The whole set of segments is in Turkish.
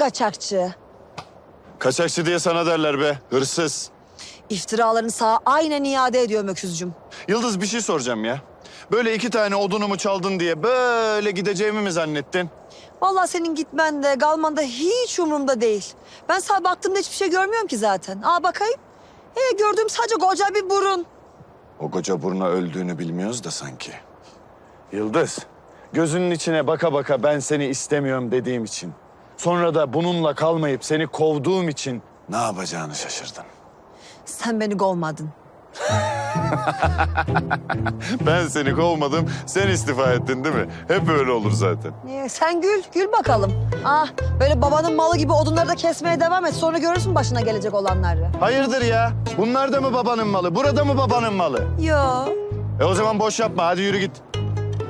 Kaçakçı. Kaçakçı diye sana derler be. Hırsız. İftiralarını sağa aynen iade ediyorum öküzcüm. Yıldız bir şey soracağım ya. Böyle iki tane odunumu çaldın diye böyle gideceğimi mi zannettin? Vallahi senin gitmen de kalman da hiç umurumda değil. Ben sana baktığımda hiçbir şey görmüyorum ki zaten. Aa bakayım. He gördüğüm sadece koca bir burun. O koca buruna öldüğünü bilmiyoruz da sanki. Yıldız, gözünün içine baka baka ben seni istemiyorum dediğim için. Sonra da bununla kalmayıp seni kovduğum için ne yapacağını şaşırdın. Sen beni kovmadın. Ben seni kovmadım, sen istifa ettin değil mi? Hep öyle olur zaten. Ee, sen gül, gül bakalım. Ah böyle babanın malı gibi odunları da kesmeye devam et. Sonra görürsün başına gelecek olanları. Hayırdır ya? Bunlar da mı babanın malı? Burada mı babanın malı? Yo. E o zaman boş yapma, hadi yürü git.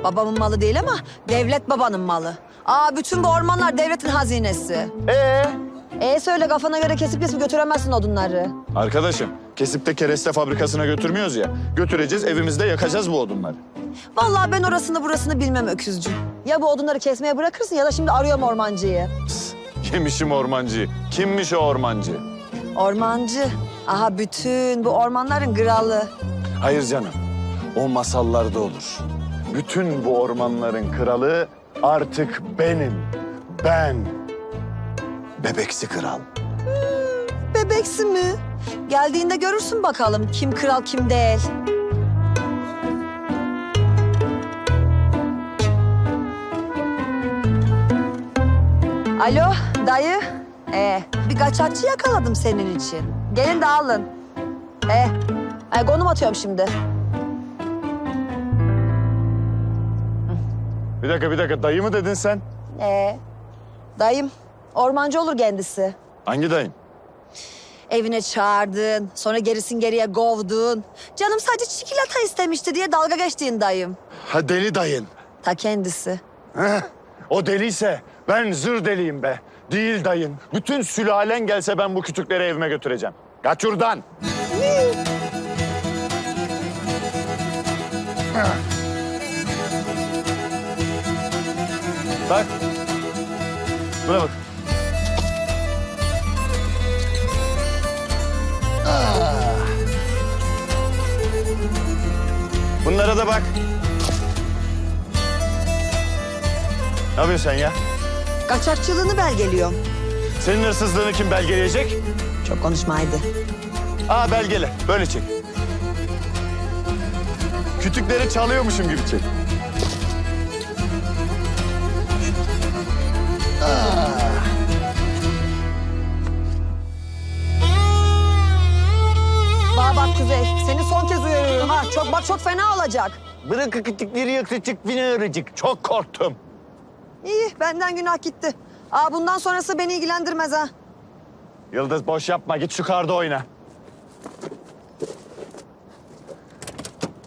Babamın malı değil ama devlet babanın malı. Aa bütün bu ormanlar devletin hazinesi. Ee? E söyle kafana göre kesip kesip götüremezsin odunları. Arkadaşım, kesip de kereste fabrikasına götürmüyoruz ya. Götüreceğiz, evimizde yakacağız bu odunları. Vallahi ben orasını burasını bilmem öküzcüm. Ya bu odunları kesmeye bırakırsın ya da şimdi arıyorum ormancıyı. Yemişim ormancıyı. Kimmiş o ormancı? Ormancı. Aha bütün bu ormanların kralı. Hayır canım, o masallarda olur. Bütün bu ormanların kralı artık benim. Ben. Bebeksi kral. Bebeksi mi? Geldiğinde görürsün bakalım kim kral kim değil. Alo dayı. Ee, bir kaçakçı yakaladım senin için. Gelin de alın. Ee, ay, konum atıyorum şimdi. Bir dakika, bir dakika. Dayı mı dedin sen? Ee, dayım ormancı olur kendisi. Hangi dayın? Evine çağırdın, sonra gerisin geriye kovdun. Canım sadece çikolata istemişti diye dalga geçtiğin dayım. Ha deli dayın. Ta kendisi. Heh, o deliyse ben zır deliyim be. Değil dayın. Bütün sülalen gelse ben bu kütükleri evime götüreceğim. Kaç şuradan. Buna bak. Ah. Bunlara da bak. Ne yapıyorsun sen ya? Kaçakçılığını belgeliyorum. Senin hırsızlığını kim belgeleyecek? Çok konuşma haydi. Aa belgele. Böyle çek. Kütükleri çalıyormuşum gibi çek. Çok bak çok fena olacak. Bırak kütükleri yakacak beni arayacak. Çok korktum. İyi, benden günah gitti. Aa bundan sonrası beni ilgilendirmez ha. Yıldız boş yapma. Git şu karda oyna.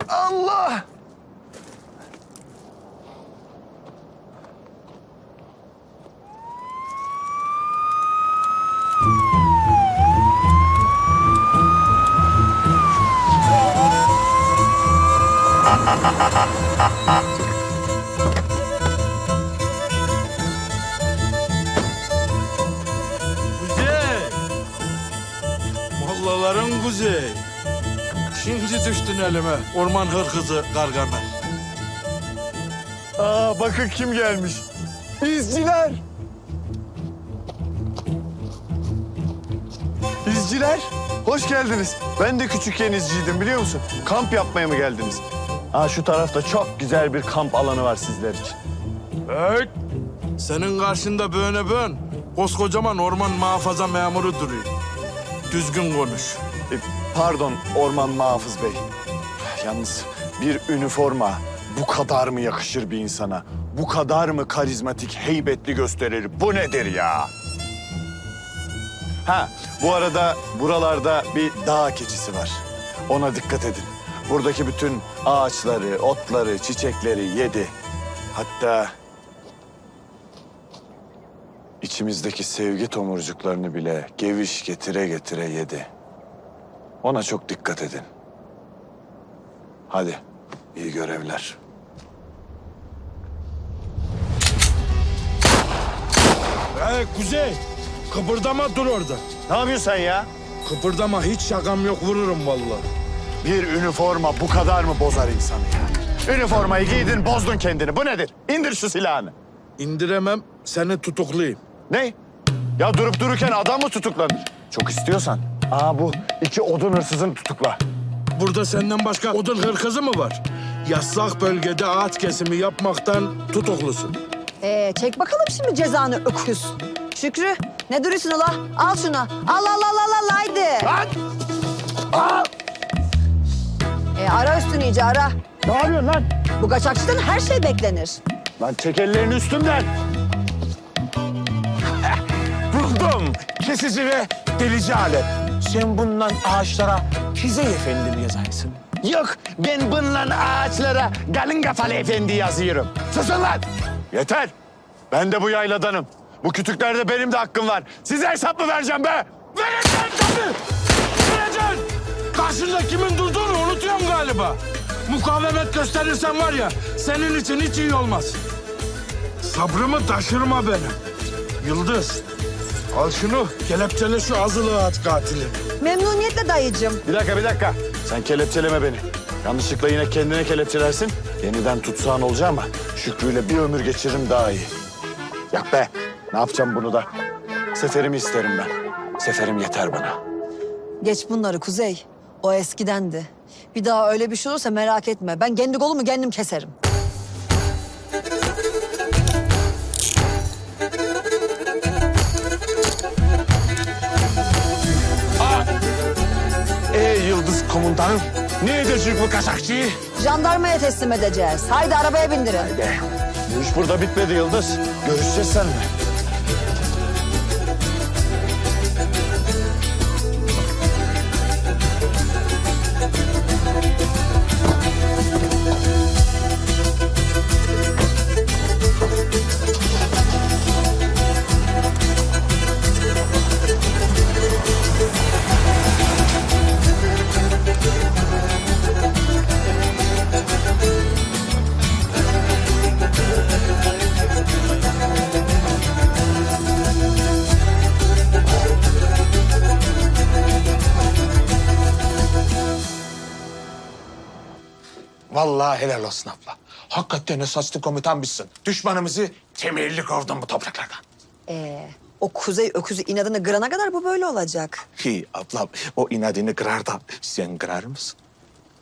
Allah! Kuzey. Mollaların kuzey. Şimdi düştün elime orman hırkızı Gargamel. Aa bakın kim gelmiş. İzciler. İzciler, hoş geldiniz. Ben de küçükken izciydim biliyor musun? Kamp yapmaya mı geldiniz? Aa şu tarafta çok güzel bir kamp alanı var sizler için. Evet. Senin karşında böyle bön. Koskocaman orman muhafaza memuru duruyor. Düzgün konuş. E, pardon Orman Muhafız Bey. Yalnız bir üniforma bu kadar mı yakışır bir insana? Bu kadar mı karizmatik, heybetli gösterir? Bu nedir ya? Ha, bu arada buralarda bir dağ keçisi var. Ona dikkat edin. Buradaki bütün ağaçları, otları, çiçekleri yedi. Hatta içimizdeki sevgi tomurcuklarını bile geviş getire getire yedi. Ona çok dikkat edin. Hadi, iyi görevler. Hey Kuzey, kıpırdama dur orada. Ne yapıyorsun sen ya? Kıpırdama hiç şakam yok vururum vallahi. Bir üniforma bu kadar mı bozar insanı ya? Üniformayı giydin, bozdun kendini. Bu nedir? İndir şu silahını. İndiremem, seni tutuklayayım. Ne? Ya durup dururken adam mı tutuklanır? Çok istiyorsan. Aa bu iki odun hırsızını tutukla. Burada senden başka odun hırkızı mı var? Yasak bölgede ağaç kesimi yapmaktan tutuklusun. Ee, çek bakalım şimdi cezanı öküz. Şükrü ne duruyorsun ula? Al şunu. Al al al al al haydi. Lan! Aa! Ee, ara üstünü iyice ara. Ne yapıyorsun lan? Bu kaçakçıdan her şey beklenir. Lan çek ellerini üstümden. Buldum. Kesici ve delici alet. Sen bundan ağaçlara Kizey Efendi mi yazarsın? Yok ben bununla ağaçlara kalın kafalı efendi yazıyorum. Susun lan! Yeter. Ben de bu yayladanım. Bu kütüklerde benim de hakkım var. Size hesap mı vereceğim be? Vereceksin tabii! Vereceksin! Karşında kimin durduğunu unutuyorsun galiba. Mukavemet gösterirsen var ya, senin için hiç iyi olmaz. Sabrımı taşırma benim. Yıldız, al şunu, kelepçele şu azılı ağaç katili. Memnuniyetle dayıcım. Bir dakika bir dakika. Sen kelepçeleme beni. Yanlışlıkla yine kendine kelepçelersin. Yeniden tutsağın olacağım ama Şükrü'yle bir ömür geçiririm daha iyi. Yak be. Ne yapacağım bunu da? Seferimi isterim ben. Seferim yeter bana. Geç bunları Kuzey. O eskidendi. Bir daha öyle bir şey olursa merak etme. Ben kendi kolumu kendim keserim. Ey Yıldız komutanım. Ne edecek bu kaçakçıyı? Jandarmaya teslim edeceğiz. Haydi arabaya bindirin. Bu iş burada bitmedi Yıldız. Görüşeceğiz seninle. Vallahi helal olsun abla. Hakikaten esaslı komutan bizsin. Düşmanımızı temelli kovdun bu topraklardan. Ee, o Kuzey öküzü inadını kırana kadar bu böyle olacak. Hi ablam o inadını kırar da sen kırar mısın?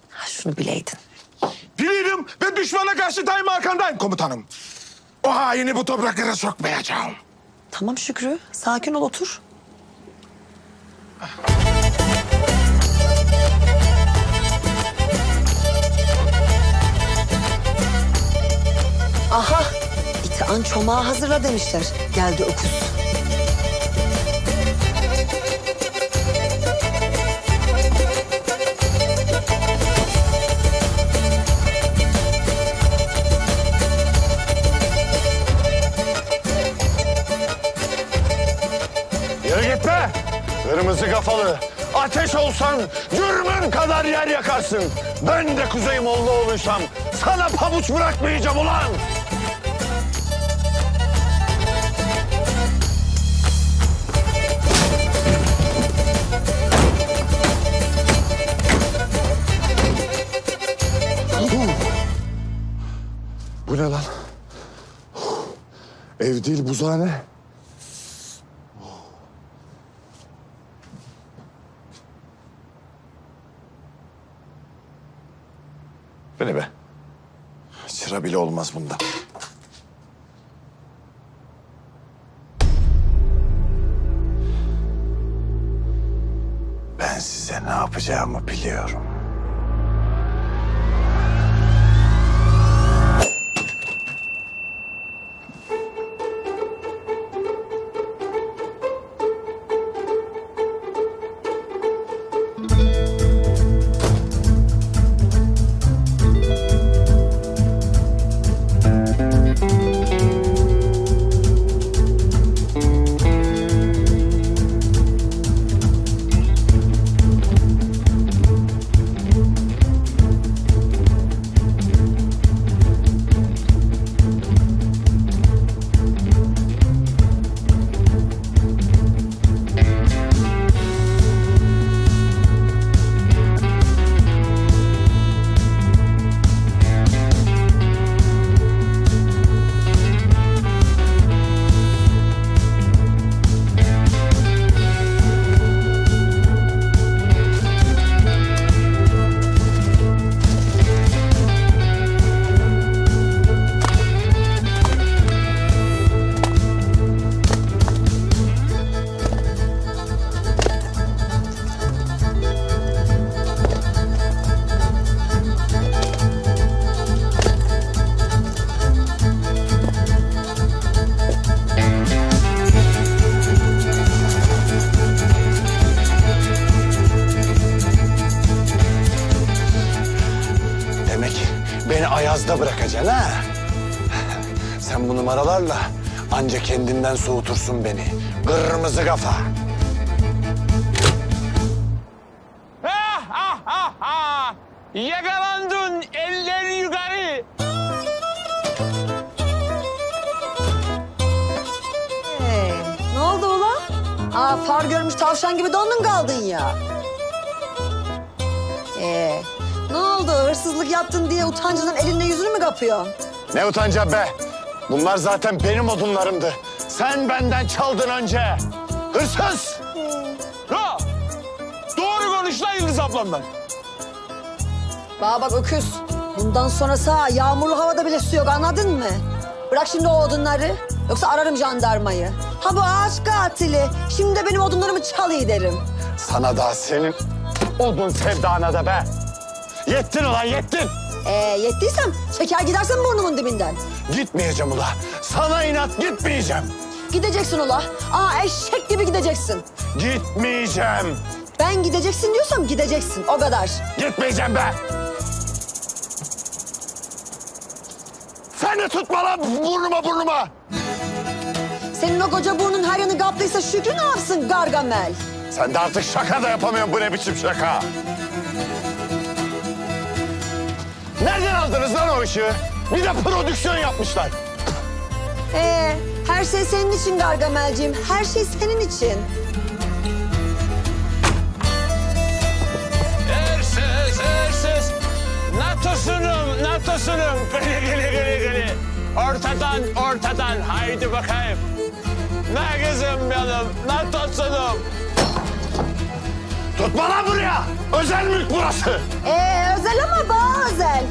Ha, şunu bileydin. Bilirim ve düşmana karşı daima arkandayım komutanım. O haini bu topraklara sokmayacağım. Tamam Şükrü. Sakin ol otur. Aha. İti an çomağı hazırla demişler. Geldi öküz. Yürü git be! Kırmızı kafalı. Ateş olsan cürmün kadar yer yakarsın. Ben de Kuzey Mollaoğlu'ysam sana pabuç bırakmayacağım ulan! Bu ne lan? Ev değil buzhane. Bu ne be? Çıra bile olmaz bunda. Ben size ne yapacağımı biliyorum. Anca kendinden soğutursun beni. Kırmızı kafa. Ha ha ha ha! Yakalandın eller yukarı. Hey, ne oldu ulan? Aa, far görmüş tavşan gibi dondun kaldın ya. Ee, ne oldu? Hırsızlık yaptın diye utancından elinle yüzünü mü kapıyorsun? Ne utanacağım be? Bunlar zaten benim odunlarımdı. Sen benden çaldın önce. Hırsız! Ha! Doğru konuş lan Yıldız ablamdan. Bana bak öküz. Bundan sonrası ha, yağmurlu havada bile su yok anladın mı? Bırak şimdi o odunları. Yoksa ararım jandarmayı. Ha bu ağaç katili. Şimdi de benim odunlarımı çalıyor derim. Sana da senin odun sevdana da be. Yettin ulan yettin. Ee, yettiysem çeker gidersen burnumun dibinden. Gitmeyeceğim ula. Sana inat gitmeyeceğim. Gideceksin ula. Aa eşek gibi gideceksin. Gitmeyeceğim. Ben gideceksin diyorsam gideceksin. O kadar. Gitmeyeceğim be. Sen de tutma lan burnuma burnuma. Senin o koca burnun her yanı kaplıysa Şükrü ne yapsın Gargamel? Sen de artık şaka da yapamıyorsun. Bu ne biçim şaka? Nereden aldınız lan o ışığı? Bir de prodüksiyon yapmışlar. Ee, her şey senin için Gargamelciğim. Her şey senin için. Hırsız, hırsız. NATO'sunum, NATO'sunum. Gılı gılı gılı gılı. Ortadan, ortadan. Haydi bakayım. Ne kızım benim, NATO'sunum. Tutma buraya! Özel mülk burası! Ee, özel ama daha özel.